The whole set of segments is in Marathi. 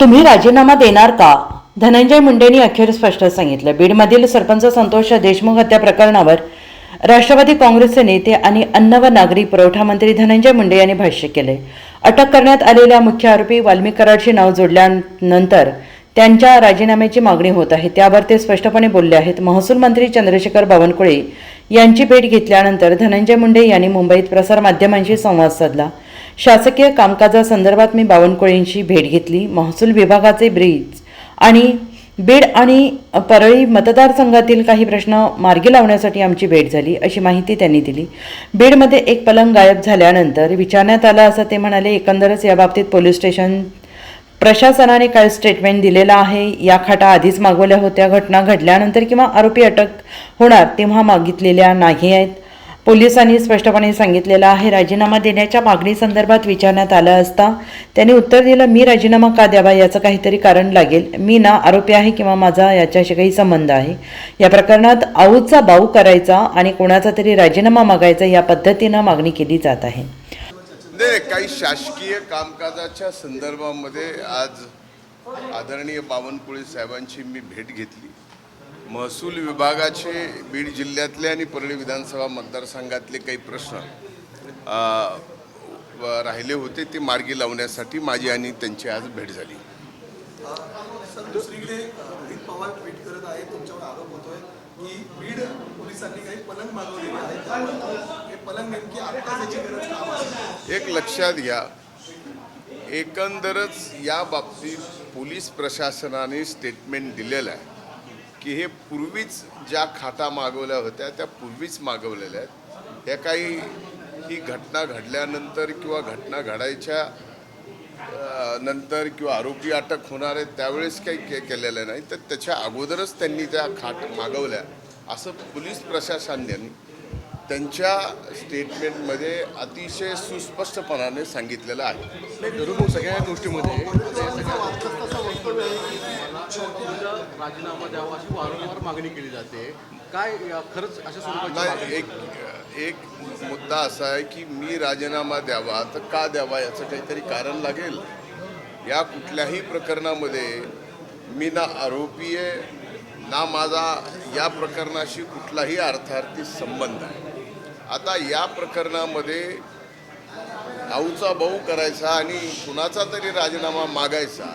तुम्ही राजीनामा देणार का? धनंजय मुंडेंनी अखेर स्पष्ट सांगितलं. बीडमधील सरपंच संतोष देशमुख हत्या प्रकरणावर राष्ट्रवादी काँग्रेसचे नेते आणि अन्न व नागरी पुरवठा मंत्री धनंजय मुंडे यांनी भाष्य केले. अटक करण्यात आलेल्या मुख्य आरोपी वाल्मिक नाव जोडल्यानंतर त्यांच्या राजीनाम्याची मागणी होत आहे. त्यावर ते स्पष्टपणे बोलले आहेत. महसूल मंत्री चंद्रशेखर बावनकुळे यांची भेट घेतल्यानंतर धनंजय मुंडे यांनी मुंबईत प्रसारमाध्यमांशी संवाद साधला. शासकीय कामकाजासंदर्भात मी बावनकुळेंशी भेट घेतली. महसूल विभागाचे ब्रिज आणि बीड आणि परळी मतदारसंघातील काही प्रश्न मार्गी लावण्यासाठी आमची भेट झाली अशी माहिती त्यांनी दिली. बीडमध्ये एक पलंग गायब झाल्यानंतर विचारण्यात आलं असं ते म्हणाले एकंदरच याबाबतीत पोलीस स्टेशन प्रशासनाने काय स्टेटमेंट दिलेलं आहे? या खाटा आधीच मागवल्या होत्या. घटना घडल्यानंतर किंवा आरोपी अटक होणार तेव्हा मागितलेल्या नाही आहेत. पोलिसांनी स्पष्टपणे सांगितलेलं आहे. राजीनामा देण्याच्या मागणीसंदर्भात विचारण्यात आलं असता त्यांनी उत्तर दिलं मी राजीनामा का द्यावा याचं काहीतरी कारण लागेल. मी ना आरोपी आहे किंवा माझा याच्याशी काही संबंध आहे. या प्रकरणात आऊचा बाऊ करायचा आणि कोणाचा तरी राजीनामा मागायचा या पद्धतीनं मागणी केली जात आहे. काही शासकीय कामकाजाच्या संदर्भामध्ये आज आदरणीय बावनकुळे साहेबांची मी भेट घेतली. महसूल विभागाचे बीड जिल्ह्यातले आणि परळी विधानसभा मतदारसंघातले काही प्रश्न राहिले होते ते मार्गी लावण्यासाठी माझी आणि त्यांची आज भेट झाली. सर दुसरीकडे अजित पवार ट्विट करत आहेत तुमच्यावर आरोप होतोय की बीड पोलिसांनी काही पलंग मागवलेले आहेत. त्यामुळे हे पलंग नेमकी आता त्याची गरज का भासते? एक लक्षात घ्या एकंदरच या बाबतीत पोलीस प्रशासनाने स्टेटमेंट दिलेलं आहे. की हे पूर्वीच ज्या खाटा मागवल्या होत्या त्या पूर्वीच मागवलेल्या आहेत. ह्या काही ही घटना घडल्यानंतर किंवा घटना घडायच्या नंतर किंवा आरोपी अटक होणार आहेत त्यावेळेस काही के केलेलं नाही. तर त्याच्या अगोदरच त्यांनी त्या खाट मागवल्या. असं पोलीस प्रशासनाने त्यांच्या स्टेटमेंटमध्ये अतिशय सुस्पष्टपणाने सांगितलेलं आहे. सगळ्या गोष्टीमध्ये. राजीनामा द्यावा अशी वारंवार मागणी केली जाते. काय खरंच अशा स्वरूपाची एक एक मुद्दा असा आहे की मी राजीनामा द्यावा तर का द्यावा याचं काहीतरी कारण लागेल? या कुठल्याही प्रकरणामध्ये मी ना आरोपी आहे ना माझा या प्रकरणाशी कुठलाही अर्थार्थी संबंध आहे. आता या प्रकरणामध्ये आऊचा भाऊ करायचा आणि कुणाचा तरी राजीनामा मागायचा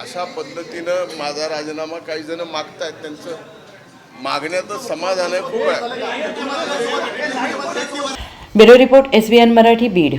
अशा पद्धतीनं माझा राजीनामा काही जण आहेत त्यांचं मागण्याचं समाधान आहे खूप आहे. Bureau report S Marathi Beed.